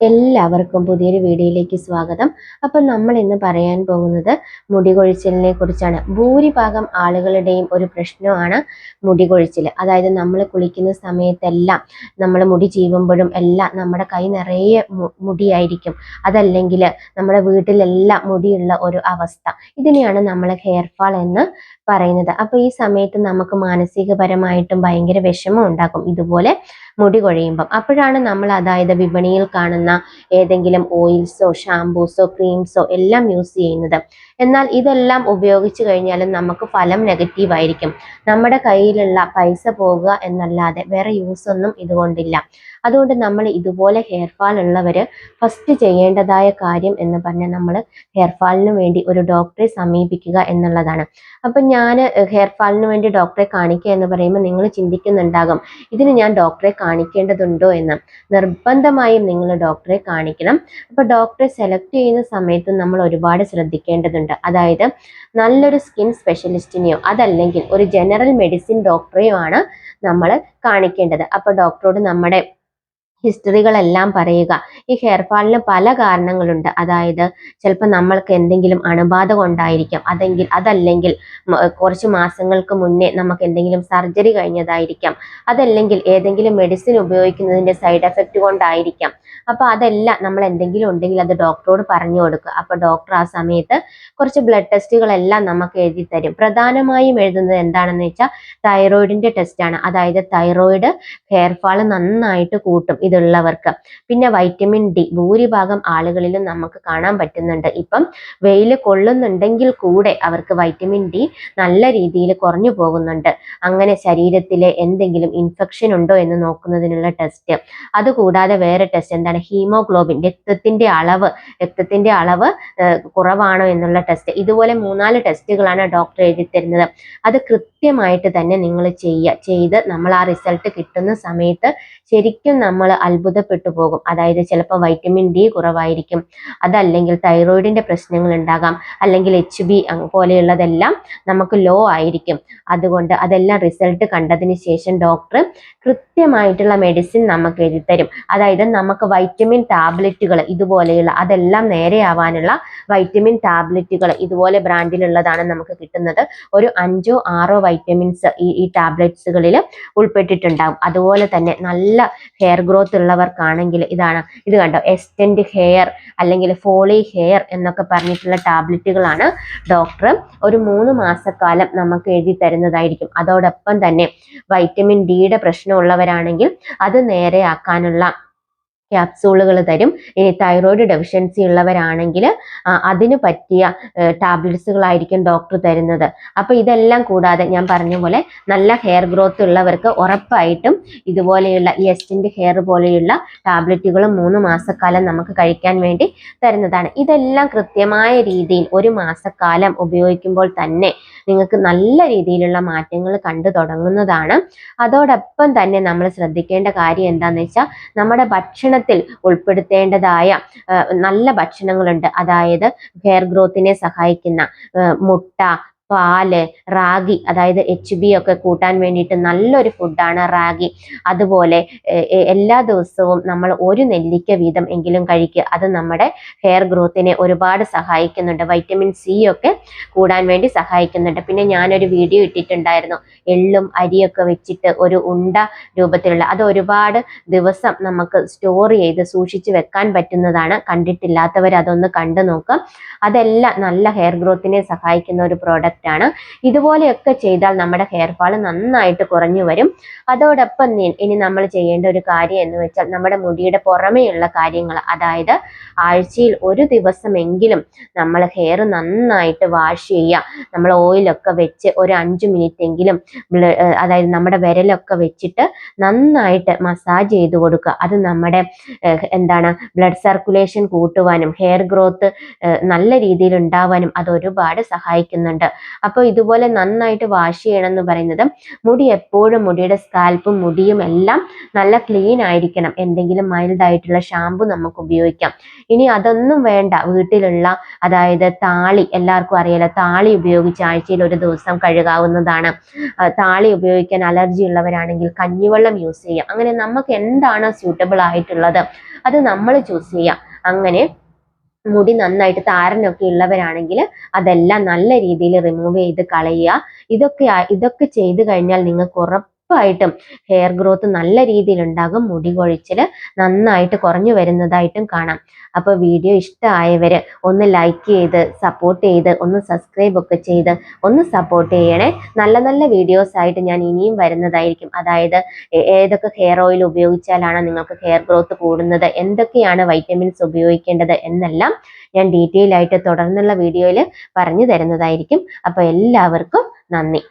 എല്ലാവർക്കും പുതിയൊരു വീഡിയോയിലേക്ക് സ്വാഗതം. അപ്പം നമ്മൾ ഇന്ന് പറയാൻ പോകുന്നത് മുടി കൊഴിച്ചിലിനെ കുറിച്ചാണ്. ഭൂരിഭാഗം ആളുകളുടെയും ഒരു പ്രശ്നമാണ് മുടി കൊഴിച്ചിൽ അതായത് നമ്മൾ കുളിക്കുന്ന സമയത്തെല്ലാം നമ്മൾ മുടി ചീവുമ്പോഴും എല്ലാം നമ്മുടെ കൈ നിറയെ മുടിയായിരിക്കും. അതല്ലെങ്കിൽ നമ്മുടെ വീട്ടിലെല്ലാം മുടിയുള്ള ഒരു അവസ്ഥ. ഇതിനെയാണ് നമ്മൾ ഹെയർ ഫാൾ എന്ന് പറയുന്നത്. അപ്പോൾ ഈ സമയത്ത് നമുക്ക് മാനസികപരമായിട്ടും ഭയങ്കര വിഷമം ഉണ്ടാക്കും ഇതുപോലെ മുടി കൊഴിയുമ്പം. അപ്പോഴാണ് നമ്മൾ അതായത് വിപണിയിൽ കാണുന്ന ഏതെങ്കിലും ഓയിൽസോ ഷാംപൂസോ ക്രീംസോ എല്ലാം യൂസ് ചെയ്യുന്നത്. എന്നാൽ ഇതെല്ലാം ഉപയോഗിച്ചു കഴിഞ്ഞാലും നമുക്ക് ഫലം നെഗറ്റീവ് ആയിരിക്കും. നമ്മുടെ കയ്യിലുള്ള പൈസ പോകുക എന്നല്ലാതെ വേറെ യൂസ് ഒന്നും ഇതുകൊണ്ടില്ല. അതുകൊണ്ട് നമ്മൾ ഇതുപോലെ ഹെയർ ഫാൾ ഉള്ളവർ ഫസ്റ്റ് ചെയ്യേണ്ടതായ കാര്യം എന്ന് പറഞ്ഞാൽ നമ്മൾ ഹെയർ ഫാളിന് വേണ്ടി ഒരു ഡോക്ടറെ സമീപിക്കുക എന്നുള്ളതാണ്. അപ്പം ഞാൻ ഹെയർ ഫാളിന് വേണ്ടി ഡോക്ടറെ കാണിക്കുക എന്ന് പറയുമ്പോൾ നിങ്ങൾ ചിന്തിക്കുന്നുണ്ടാകും ഇതിന് ഞാൻ ഡോക്ടറെ കാണിക്കേണ്ടതുണ്ടോ എന്ന്. നിർബന്ധമായും നിങ്ങൾ ഡോക്ടറെ കാണിക്കണം. അപ്പോൾ ഡോക്ടറെ സെലക്ട് ചെയ്യുന്ന സമയത്ത് നമ്മൾ ഒരുപാട് ശ്രദ്ധിക്കേണ്ടതുണ്ട്. അതായത് നല്ലൊരു സ്കിൻ സ്പെഷ്യലിസ്റ്റിനെയോ അതല്ലെങ്കിൽ ഒരു ജനറൽ മെഡിസിൻ ഡോക്ടറെയോ ആണ് നമ്മൾ കാണിക്കേണ്ടത്. അപ്പോൾ ഡോക്ടറോട് നമ്മുടെ ഹിസ്റ്ററികളെല്ലാം പറയുക. ഈ ഹെയർ ഫാളിന് പല കാരണങ്ങളുണ്ട്. അതായത് ചിലപ്പോൾ നമ്മൾക്ക് എന്തെങ്കിലും അണുബാധ കൊണ്ടായിരിക്കാം. അതെങ്കിൽ അതല്ലെങ്കിൽ കുറച്ച് മാസങ്ങൾക്ക് മുന്നേ നമുക്ക് എന്തെങ്കിലും സർജറി കഴിഞ്ഞതായിരിക്കാം. അതല്ലെങ്കിൽ ഏതെങ്കിലും മെഡിസിൻ ഉപയോഗിക്കുന്നതിന്റെ സൈഡ് എഫക്റ്റ് കൊണ്ടായിരിക്കാം. അപ്പോൾ അതെല്ലാം നമ്മൾ എന്തെങ്കിലും ഉണ്ടെങ്കിൽ അത് ഡോക്ടറോട് പറഞ്ഞു കൊടുക്കുക. അപ്പോൾ ഡോക്ടർ ആ സമയത്ത് കുറച്ച് ബ്ലഡ് ടെസ്റ്റുകളെല്ലാം നമുക്ക് എഴുതി തരും. പ്രധാനമായും എഴുതുന്നത് എന്താണെന്ന് വെച്ചാൽ തൈറോയിഡിന്റെ ടെസ്റ്റാണ്. അതായത് തൈറോയിഡ് ഹെയർ നന്നായിട്ട് കൂട്ടും. ഇതുള്ളവർക്ക്. പിന്നെ വൈറ്റമിൻ ഡി ഭൂരിഭാഗം ആളുകളിലും നമുക്ക് കാണാൻ പറ്റുന്നുണ്ട്. ഇപ്പം വെയിൽ കൊള്ളുന്നുണ്ടെങ്കിൽ കൂടെ അവർക്ക് വൈറ്റമിൻ ഡി നല്ല രീതിയിൽ കുറഞ്ഞു പോകുന്നുണ്ട്. അങ്ങനെ ശരീരത്തിലെ എന്തെങ്കിലും ഇൻഫെക്ഷൻ ഉണ്ടോ എന്ന് നോക്കുന്നതിനുള്ള ടെസ്റ്റ് അതുകൂടാതെ വേറെ ടെസ്റ്റ് എന്താണ്? ഹീമോഗ്ലോബിൻ രക്തത്തിന്റെ അളവ് രക്തത്തിന്റെ അളവ് കുറവാണോ എന്നുള്ള ടെസ്റ്റ് ഇതുപോലെ മൂന്നാൽ ടെസ്റ്റുകളാണ് ഡോക്ടർ എഴുതി തരുന്നത് അത് കൃത്യമായിട്ട് തന്നെ നിങ്ങൾ ചെയ്യുക ചെയ്ത് നമ്മൾ ആ റിസൾട്ട് കിട്ടുന്ന സമയത്ത് ശരിക്കും നമ്മൾ അത്ഭുതപ്പെട്ടു പോകും. അതായത് ചിലപ്പോൾ വൈറ്റമിൻ ഡി കുറവായിരിക്കും. അതല്ലെങ്കിൽ തൈറോയിഡിന്റെ പ്രശ്നങ്ങൾ ഉണ്ടാകാം. അല്ലെങ്കിൽ എച്ച് ബി പോലെയുള്ളതെല്ലാം നമുക്ക് ലോ ആയിരിക്കും. അതുകൊണ്ട് അതെല്ലാം റിസൾട്ട് കണ്ടതിന് ശേഷം ഡോക്ടർ കൃത്യമായിട്ടുള്ള മെഡിസിൻ നമുക്ക് എഴുതിത്തരും അതായത് നമുക്ക് വൈറ്റമിൻ ടാബ്ലറ്റുകൾ ഇതുപോലെയുള്ള അതെല്ലാം നേരെയാവാനുള്ള വൈറ്റമിൻ ടാബ്ലറ്റുകൾ ഇതുപോലെ ബ്രാൻഡിലുള്ളതാണ് നമുക്ക് കിട്ടുന്നത്. ഒരു അഞ്ചോ ആറോ വൈറ്റമിൻസ് ഈ ടാബ്ലറ്റ്സുകളിൽ ഉൾപ്പെട്ടിട്ടുണ്ടാകും അതുപോലെ തന്നെ നല്ല ഹെയർ ഗ്രോത്ത് ഉള്ളവർക്കാണെങ്കിൽ ഇതാണ് ഇത് കണ്ടോ എസ്റ്റൻഡ് ഹെയർ അല്ലെങ്കിൽ ഫോളി ഹെയർ എന്നൊക്കെ പറഞ്ഞിട്ടുള്ള ടാബ്ലറ്റുകളാണ് ഡോക്ടർ ഒരു മൂന്ന് മാസക്കാലം നമുക്ക് എഴുതി തരുന്നതായിരിക്കും. അതോടൊപ്പം തന്നെ വൈറ്റമിൻ ഡിയുടെ പ്രശ്നമുള്ളവരാണെങ്കിൽ അത് നേരെയാക്കാനുള്ള ക്യാപ്സൂളുകൾ തരും. ഇനി തൈറോയ്ഡ് ഡെഫിഷ്യൻസി ഉള്ളവരാണെങ്കിൽ അതിന് പറ്റിയ ടാബ്ലറ്റ്സുകളായിരിക്കും ഡോക്ടർ തരുന്നത്. അപ്പോൾ ഇതെല്ലാം കൂടാതെ ഞാൻ പറഞ്ഞ പോലെ നല്ല ഹെയർ ഗ്രോത്ത് ഉള്ളവർക്ക് ഉറപ്പായിട്ടും ഇതുപോലെയുള്ള ഈ എസ്റ്റിന്റെ ഹെയർ പോലെയുള്ള ടാബ്ലറ്റുകളും മൂന്ന് മാസക്കാലം നമുക്ക് കഴിക്കാൻ വേണ്ടി തരുന്നതാണ്. ഇതെല്ലാം കൃത്യമായ രീതിയിൽ ഒരു മാസക്കാലം ഉപയോഗിക്കുമ്പോൾ തന്നെ നിങ്ങൾക്ക് നല്ല രീതിയിലുള്ള മാറ്റങ്ങൾ കണ്ടു തുടങ്ങുന്നതാണ്. അതോടൊപ്പം തന്നെ നമ്മൾ ശ്രദ്ധിക്കേണ്ട കാര്യം എന്താണെന്ന് വെച്ചാൽ നമ്മുടെ ഭക്ഷണ ഭക്ഷണത്തിൽ ഉൾപ്പെടുത്തേണ്ടതായ നല്ല ഭക്ഷണങ്ങളുണ്ട്. അതായത് ഹെയർ ഗ്രോത്തിനെ സഹായിക്കുന്ന മുട്ട പാൽ റാഗി അതായത് എച്ച് ബി ഒക്കെ കൂട്ടാൻ വേണ്ടിയിട്ട് നല്ലൊരു ഫുഡാണ് റാഗി. അതുപോലെ എല്ലാ ദിവസവും നമ്മൾ ഒരു നെല്ലിക്ക വീതം എങ്കിലും കഴിക്കുക. അത് നമ്മുടെ ഹെയർ ഗ്രോത്തിനെ ഒരുപാട് സഹായിക്കുന്നുണ്ട്. വൈറ്റമിൻ സി ഒക്കെ കൂടാൻ വേണ്ടി സഹായിക്കുന്നുണ്ട്. പിന്നെ ഞാനൊരു വീഡിയോ ഇട്ടിട്ടുണ്ടായിരുന്നു. എള്ളും അരിയൊക്കെ വെച്ചിട്ട് ഒരു ഉണ്ട രൂപത്തിലുള്ള അത് ഒരുപാട് ദിവസം നമുക്ക് സ്റ്റോർ ചെയ്ത് സൂക്ഷിച്ച് വെക്കാൻ പറ്റുന്നതാണ്. കണ്ടിട്ടില്ലാത്തവർ അതൊന്ന് കണ്ടു നോക്കാം അതെല്ലാം നല്ല ഹെയർ ഗ്രോത്തിനെ സഹായിക്കുന്ന ഒരു പ്രോഡക്റ്റ് ആണ്. ഇതുപോലെയൊക്കെ ചെയ്താൽ നമ്മുടെ ഹെയർ ഫാൾ നന്നായിട്ട് കുറഞ്ഞു വരും. അതോടൊപ്പം ഇനി നമ്മൾ ചെയ്യേണ്ട ഒരു കാര്യം എന്ന് വെച്ചാൽ നമ്മുടെ മുടിയുടെ പുറമേയുള്ള കാര്യങ്ങൾ അതായത് ആഴ്ചയിൽ ഒരു ദിവസമെങ്കിലും നമ്മൾ ഹെയർ നന്നായിട്ട് വാഷ് ചെയ്യുക നമ്മൾ ഓയിലൊക്കെ വെച്ച് ഒരു അഞ്ച് മിനിറ്റ് എങ്കിലും അതായത് നമ്മുടെ വിരലൊക്കെ വെച്ചിട്ട് നന്നായിട്ട് മസാജ് ചെയ്ത് കൊടുക്കുക. അത് നമ്മുടെ എന്താണ് ബ്ലഡ് സർക്കുലേഷൻ കൂട്ടുവാനും ഹെയർ ഗ്രോത്ത് നല്ല രീതിയിൽ ഉണ്ടാവാനും അത് ഒരുപാട് സഹായിക്കുന്നുണ്ട്. അപ്പോൾ ഇതുപോലെ നന്നായിട്ട് വാഷ് ചെയ്യണം എന്ന് പറയുന്നത് മുടി എപ്പോഴും മുടിയുടെ സ്കാൽപ്പും മുടിയും എല്ലാം നല്ല ക്ലീൻ ആയിരിക്കണം. എന്തെങ്കിലും മൈൽഡ് ആയിട്ടുള്ള ഷാമ്പു നമുക്ക് ഉപയോഗിക്കാം. ഇനി അതൊന്നും വേണ്ട. വീട്ടിലുള്ള അതായത് താളി എല്ലാവർക്കും അറിയാലോ താളി ഉപയോഗിച്ച് ആഴ്ചയിൽ ഒരു ദിവസം കഴുകാവുന്നതാണ്. താളി ഉപയോഗിക്കാൻ അലർജി ഉള്ളവരാണെങ്കിൽ കഞ്ഞിവെള്ളം യൂസ് ചെയ്യാം. അങ്ങനെ നമുക്ക് എന്താണോ സ്യൂട്ടബിൾ ആയിട്ടുള്ളത് അത് നമ്മൾ ചൂസ് ചെയ്യാം. അങ്ങനെ മുടി നന്നായിട്ട് താരനൊക്കെ ഉള്ളവരാണെങ്കിൽ അതെല്ലാം നല്ല രീതിയിൽ റിമൂവ് ചെയ്ത് കളയുക. ഇതൊക്കെ ഇതൊക്കെ ചെയ്തു കഴിഞ്ഞാൽ നിങ്ങൾക്ക് ഉറപ്പായിട്ടും ഹെയർ ഗ്രോത്ത് നല്ല രീതിയിൽ ഉണ്ടാകും മുടി കൊഴിച്ചിൽ നന്നായിട്ട് കുറഞ്ഞു വരുന്നതായിട്ടും കാണാം. അപ്പോൾ വീഡിയോ ഇഷ്ടമായവർ ഒന്ന് ലൈക്ക് ചെയ്ത് സപ്പോർട്ട് ചെയ്ത് ഒന്ന് സബ്സ്ക്രൈബ് ഒക്കെ ചെയ്ത് ഒന്ന് സപ്പോർട്ട് ചെയ്യണേ. നല്ല നല്ല വീഡിയോസ് ആയിട്ട് ഞാൻ ഇനിയും വരുന്നതായിരിക്കും. അതായത് ഏതൊക്കെ ഹെയർ ഓയിൽ ഉപയോഗിച്ചാലാണ് നിങ്ങൾക്ക് ഹെയർ ഗ്രോത്ത് കൂടുന്നത് എന്തൊക്കെയാണ് വൈറ്റമിൻസ് ഉപയോഗിക്കേണ്ടത് എന്നെല്ലാം ഞാൻ ഡീറ്റെയിൽ ആയിട്ട് തുടർന്നുള്ള വീഡിയോയിൽ പറഞ്ഞു തരുന്നതായിരിക്കും. അപ്പോൾ എല്ലാവർക്കും നന്ദി.